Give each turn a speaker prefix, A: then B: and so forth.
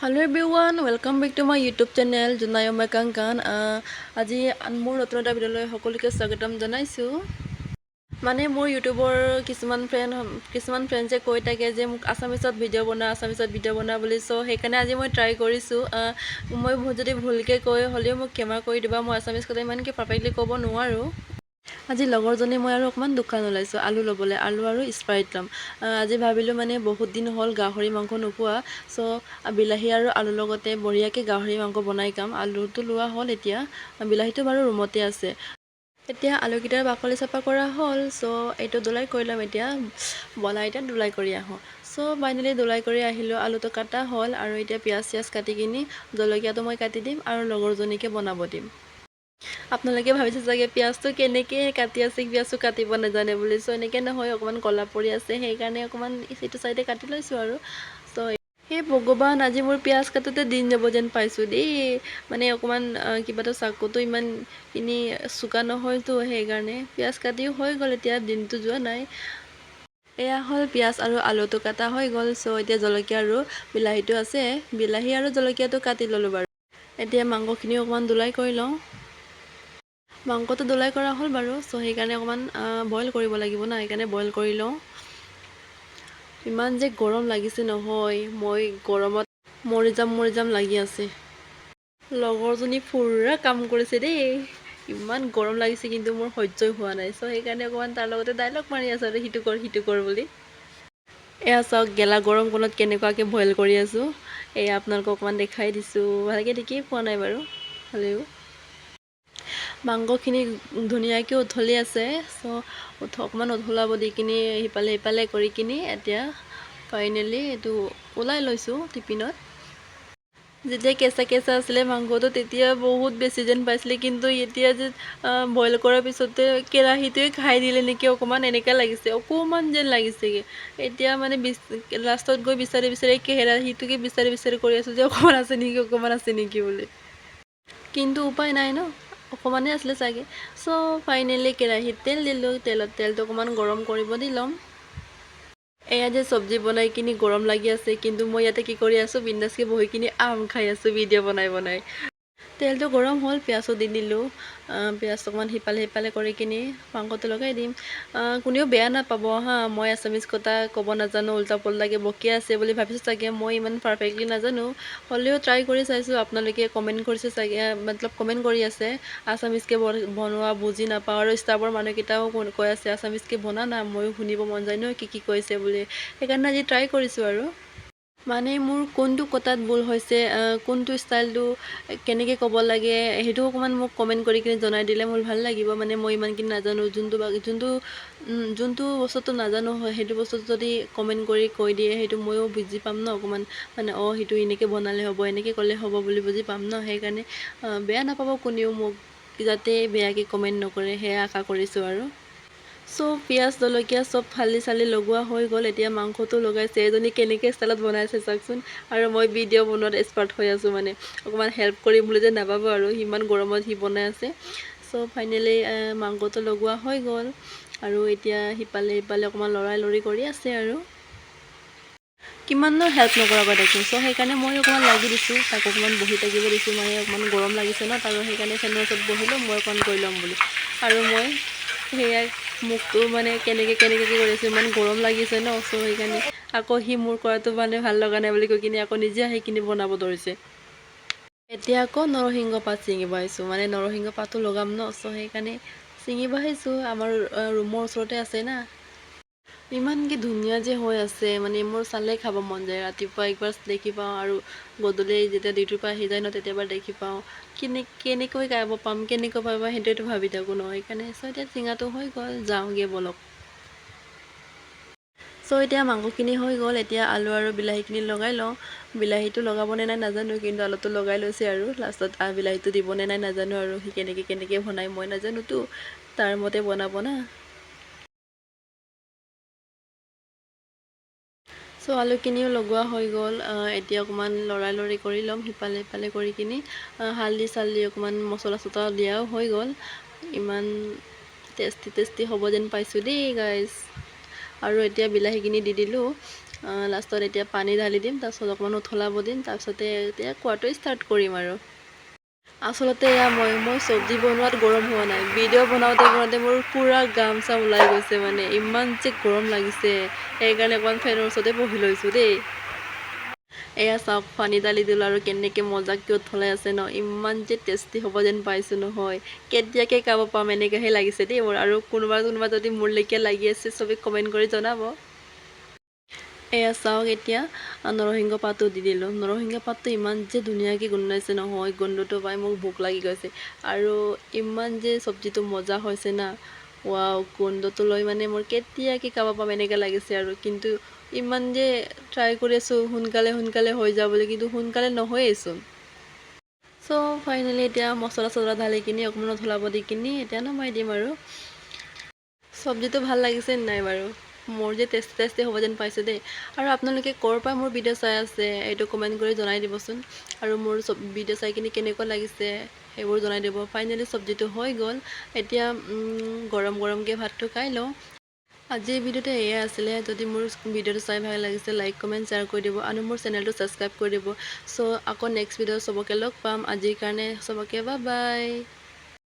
A: Hello' everyone welcome back to my YouTube channel Jonai মই কাংকান আজি মোৰ নতুন এটা ভিডিঅ'লৈ সকলোকে স্বাগতম জনাইছোঁ। মানে মোৰ ইউটিউবৰ কিছুমান ফ্ৰেণ্ড কিছুমান ফ্ৰেণ্ডছে কৈ থাকে যে মোক আছামিছত ভিডিঅ' বনা আছামিছত ভিডিঅ' বনা বুলি। চ' সেইকাৰণে আজি মই ট্ৰাই কৰিছোঁ। আহ, মই যদি ভুলকৈ কৈ হ'লেও মোক ক্ষমা কৰি দিবা। মই আছামিজ কথা ইমানকৈ পাৰফেক্টলি ক'ব নোৱাৰোঁ। আজি লগৰজনী মই আৰু অকণমান দোকান ওলাইছোঁ, আলু ল'বলৈ, আলু আৰু স্প্ৰাইট ল'ম। আজি ভাবিলোঁ মানে বহুত দিন হ'ল গাহৰি মাংস নোখোৱা চ' বিলাহী আৰু আলুৰ লগতে বঢ়িয়াকৈ গাহৰি মাংস বনাই খাম। আলুটো লোৱা হ'ল এতিয়া, বিলাহীটো বাৰু ৰুমতে আছে। এতিয়া আলুকেইটাৰ বাকলি চাফা কৰা হ'ল, চ' এইটো দোলাই কৰি ল'ম এতিয়া। বনাই এতিয়া দোলাই কৰি আহোঁ। চ' ফাইনেলি দোলাই কৰি আহিলোঁ, আলুটো কাটা হ'ল আৰু এতিয়া পিঁয়াজ চিয়াজ কাটি কিনি জলকীয়াটো মই কাটি দিম আৰু লগৰজনীকে বনাব দিম। আপোনালোকে ভাবিছে চাগে পিঁয়াজটো কেনেকৈ কাটি আছে পিঁয়াজটো কাটিব নাজানে বুলি। চ' এনেকৈ নহয় অকণমান ক'লা পৰি আছে সেইকাৰণে অকণমান সেইটো চাইডে কাটি লৈছোঁ আৰু। চ' সেই ভগৱান আজি মোৰ পিঁয়াজ কাটোতে দিন যাব যেন পাইছোঁ দেই। মানে অকণমান কিবা এটা চাকুটো ইমানখিনি চোকা নহয়তো সেইকাৰণে পিঁয়াজ কাটিও হৈ গ'ল এতিয়া দিনটো যোৱা নাই। এয়া হ'ল পিঁয়াজ আৰু আলুটো কাটা হৈ গ'ল চ' এতিয়া জলকীয়া আৰু বিলাহীটো আছে। বিলাহী আৰু জলকীয়াটো কাটি ল'লোঁ বাৰু। এতিয়া মাংসখিনিও অকণমান দোলাই কৰি লওঁ। মাংসটো দোলাই কৰা হ'ল বাৰু চ' সেইকাৰণে অকণমান বইল কৰিব লাগিব না সেইকাৰণে বইল কৰি লওঁ। ইমান যে গৰম লাগিছে নহয় মই গৰমত মৰি যাম মৰি যাম লাগি আছে। লগৰজনী পুৰা কাম কৰিছে দেই। ইমান গৰম লাগিছে কিন্তু মোৰ সহ্যই হোৱা নাই। চ' সেইকাৰণে অকণমান তাৰ লগতে ডাইলগ মাৰি আছোঁ আৰু সিটো কৰ সিটো কৰ বুলি। এয়া চাওক গেলা গৰমখনত কেনেকুৱাকৈ বইল কৰি আছোঁ। এয়া আপোনালোকক অকণমান দেখাই দিছোঁ। ভালকৈ দেখিয়ে পোৱা নাই বাৰু। হ'লেও মাংসখিনি ধুনীয়াকৈ উতলি আছে চ' অকণমান উতলাব দি কিনি সিফালে সিফালে কৰি কিনি এতিয়া ফাইনেলি এইটো ওলাই লৈছোঁ টিফিনত। যেতিয়া কেঁচা কেঁচা আছিলে মাংসটো তেতিয়া বহুত বেছি যেন পাইছিলে, কিন্তু এতিয়া যে বইল কৰাৰ পিছতে কেৰাহীটোৱে খাই দিলে নেকি অকণমান এনেকুৱা লাগিছে অকণমান যেন লাগিছেগৈ। এতিয়া মানে লাষ্টত গৈ বিচাৰি বিচাৰি কেৰাহীটোকে বিচাৰি বিচাৰি কৰি আছোঁ যে অকণমান আছে নেকি অকণমান আছে নেকি বুলি। কিন্তু উপায় নাই ন? অকণমানেই আছিলে চাগে। চ' ফাইনেলি কেৰাহীত তেল দিলোঁ তেলত তেলটো অকণমান গৰম কৰিব দি ল'ম এয়া যে চব্জি বনাই কিনি গৰম লাগি আছে কিন্তু মই ইয়াতে কি কৰি আছোঁ বিন্দাছকৈ বহি কিনি আম খাই আছোঁ ভিডিঅ' বনাই বনাই। তেলটো গৰম হ'ল পিঁয়াজো দি দিলোঁ। আহ, পিঁয়াজ অকণমান সিফালে সিফালে কৰি কিনি মাংসটো লগাই দিম। কোনেও বেয়া নাপাব হা মই আছামিজ কথা ক'ব নাজানো উল্টা পুল্টাকৈ বকি আছে বুলি ভাবিছোঁ চাগে মই ইমান পাৰফেক্টলি নাজানো। হ'লেও ট্ৰাই কৰি চাইছোঁ আপোনালোকে কমেণ্ট কৰিছে চাগে মতলব কমেণ্ট কৰি আছে আছামিজকৈ বন- বনোৱা বুজি নাপাওঁ আৰু ষ্টাফৰ মানুহকেইটাও কৈ আছে আছামিজকৈ বনা না ময়ো শুনিব মন যায় ন কি কি কৈছে বুলি। সেইকাৰণে আজি ট্ৰাই কৰিছোঁ আৰু। মানে মোৰ কোনটো কটাত ভুল হৈছে কোনটো ষ্টাইলটো কেনেকৈ ক'ব লাগে সেইটো অকণমান মোক কমেণ্ট কৰি কিনে জনাই দিলে মোৰ ভাল লাগিব। মানে মই ইমানখিনি নাজানো যোনটো যোনটো যোনটো বস্তুটো নাজানো হয় সেইটো বস্তুটো যদি কমেণ্ট কৰি কৈ দিয়ে সেইটো ময়ো বুজি পাম ন অকণমান। মানে অঁ সেইটো এনেকৈ বনালে হ'ব এনেকৈ ক'লে হ'ব বুলি বুজি পাম ন সেইকাৰণে বেয়া নাপাব কোনেও মোক যাতে বেয়াকৈ কমেণ্ট নকৰে সেয়া আশা কৰিছোঁ আৰু। চ' পিঁয়াজ জলকীয়া চব ফালি চালি লগোৱা হৈ গ'ল। এতিয়া মাংসটো লগাইছে। এজনী কেনেকৈ ষ্টাইলত বনাইছে চাওকচোন। আৰু মই ভিডিঅ' বনোৱাত এক্সপাৰ্ট হৈ আছোঁ মানে। অকণমান হেল্প কৰিম বুলি যে নাপাব আৰু। সিমান গৰমত সি বনাই আছে। চ' ফাইনেলি মাংসটো লগোৱা হৈ গ'ল। আৰু এতিয়া সিফালে সিফালে অকণমান লৰাই লৰি কৰি আছে আৰু। কিমাননো হেল্প নকৰাকৈ থাকিম চ' সেইকাৰণে মই অকণমান লাগি দিছোঁ। তাক অকণমান বহি থাকিব দিছোঁ। মানে অকণমান গৰম লাগিছে ন। তাৰো সেইকাৰণে ফেনৰ ওচৰত বহিলোঁ। মই অকণমান কৰি ল'ম বুলি। আৰু মই সেয়াই মুখটো মানে কেনেকৈ কেনেকৈ কৰি আছোঁ ইমান গৰম লাগিছে ন চ' সেইকাৰণে আকৌ সি মোৰ কৰাটো মানে ভাল লগা নাই বুলি কৈ কিনি আকৌ নিজে কিনি বনাব ধৰিছে। এতিয়া আকৌ নৰসিংহ পাত ছিঙিব আহিছোঁ মানে নৰসিংহ পাতো লগাম ন চ' সেইকাৰণে ছিঙিব আহিছোঁ। আমাৰ ৰুমৰ ওচৰতে আছে না। ইমানকৈ ধুনীয়া যে হৈ আছে মানে মোৰ চালেই খাব মন যায়। ৰাতিপুৱা একবাৰ দেখি পাওঁ আৰু গধূলি যেতিয়া ডিউটিৰ পৰা আহি যায় ন তেতিয়া এবাৰ দেখি পাওঁ। কেনে কেনেকৈ গাব পাম কেনেকৈ পাব সেইটোৱেতো ভাবি থাকোঁ ন। সেইকাৰণে চ' এতিয়া চিঙাটো হৈ গ'ল যাওঁগৈ ব'লক। চ' এতিয়া মাংসখিনি হৈ গ'ল এতিয়া আলু আৰু বিলাহীখিনি লগাই লওঁ। বিলাহীটো লগাবনে নাই নাজানো কিন্তু আলুটো লগাই লৈছে আৰু। লাষ্টত বিলাহীটো দিবনে নাই নাজানো আৰু সি কেনেকৈ কেনেকৈ বনায় মই নাজানোতো। তাৰ মতে বনাব না। চ' আলুখিনিও লগোৱা হৈ গ'ল। এতিয়া অকণমান লৰাই লৰি কৰি ল'ম সিফালে সিফালে কৰি কিনি। হালধি চালধি অকণমান মছলা চছলা দিয়াও হৈ গ'ল। ইমান টেষ্টি টেষ্টি হ'ব যেন পাইছোঁ দেই গাইজ আৰু এতিয়া বিলাহীখিনি দি দিলোঁ। লাষ্টত এতিয়া পানী ঢালি দিম তাৰপিছত অকণমান উতলাব দিম তাৰপিছতে এতিয়া খোৱাটো ষ্টাৰ্ট কৰিম আৰু। আচলতে এয়া মই মই চব্জি বনোৱাত গৰম হোৱা নাই। ভিডিঅ' বনাওঁতে বনাওঁতে মোৰ পূৰা গাম চাম ওলাই গৈছে মানে। ইমান যে গৰম লাগিছে। সেইকাৰণে অকণমান ফেনৰ ওচৰতে বহি লৈছোঁ দেই। এয়া চাওক পানী ঢালি দিলোঁ আৰু কেনেকৈ মজাকৈ উতলাই আছে ন? ইমান যে টেষ্টি হ'ব যেন পাইছোঁ নহয়। কেতিয়াকৈ খাব পাম এনেকৈহে লাগিছে দেই মোৰ। আৰু কোনোবা কোনোবা যদি মোৰ লেখীয়া লাগি আছে চবেই কমেণ্ট কৰি জনাব। এয়া চাওক এতিয়া। নৰসিংহ পাতো দি দিলোঁ। নৰসিংহ পাতটো ইমান যে ধুনীয়াকৈ গোন্ধাইছে নহয়, গোন্ধটো পাই মোক ভোক লাগি গৈছে। আৰু ইমান যে চব্জিটো মজা হৈছে না, ৱাও, গোন্ধটো লৈ মানে মোৰ কেতিয়াকৈ খাব পাম এনেকৈ লাগিছে আৰু। কিন্তু ইমান যে ট্ৰাই কৰি আছোঁ, সোনকালে সোনকালে হৈ যাব বুলি, কিন্তু সোনকালে নহয়েইচোন চ' ফাইনেলি এতিয়া মছলা চছলা ঢালি কিনি অকণমান উতলাব দি কিনি এতিয়া নমাই দিম আৰু। চব্জিটো ভালো লাগিছে নাই বাৰু? মোৰ যে টেষ্টি টেষ্টি হ'ব যেন পাইছোঁ দেই। আৰু আপোনালোকে ক'ৰ পৰা মোৰ ভিডিঅ' চাই আছে এইটো কমেণ্ট কৰি জনাই দিবচোন। আৰু মোৰ চব ভিডিঅ' চাই কিনি কেনেকুৱা লাগিছে সেইবোৰ জনাই দিব। ফাইনেলি চব্জিটো হৈ গ'ল। এতিয়া গৰম গৰমকৈ ভাতটো খাই লওঁ। আজিৰ ভিডিঅ'টো এয়াই আছিলে। যদি মোৰ ভিডিঅ'টো চাই ভাল লাগিছে লাইক কমেণ্ট শ্বেয়াৰ কৰি দিব। আৰু মোৰ চেনেলটো ছাবস্ক্ৰাইব কৰি দিব। চ' আকৌ নেক্সট ভিডিঅ' চবকে লগ পাম। আজিৰ কাৰণে চবকে বাই বাই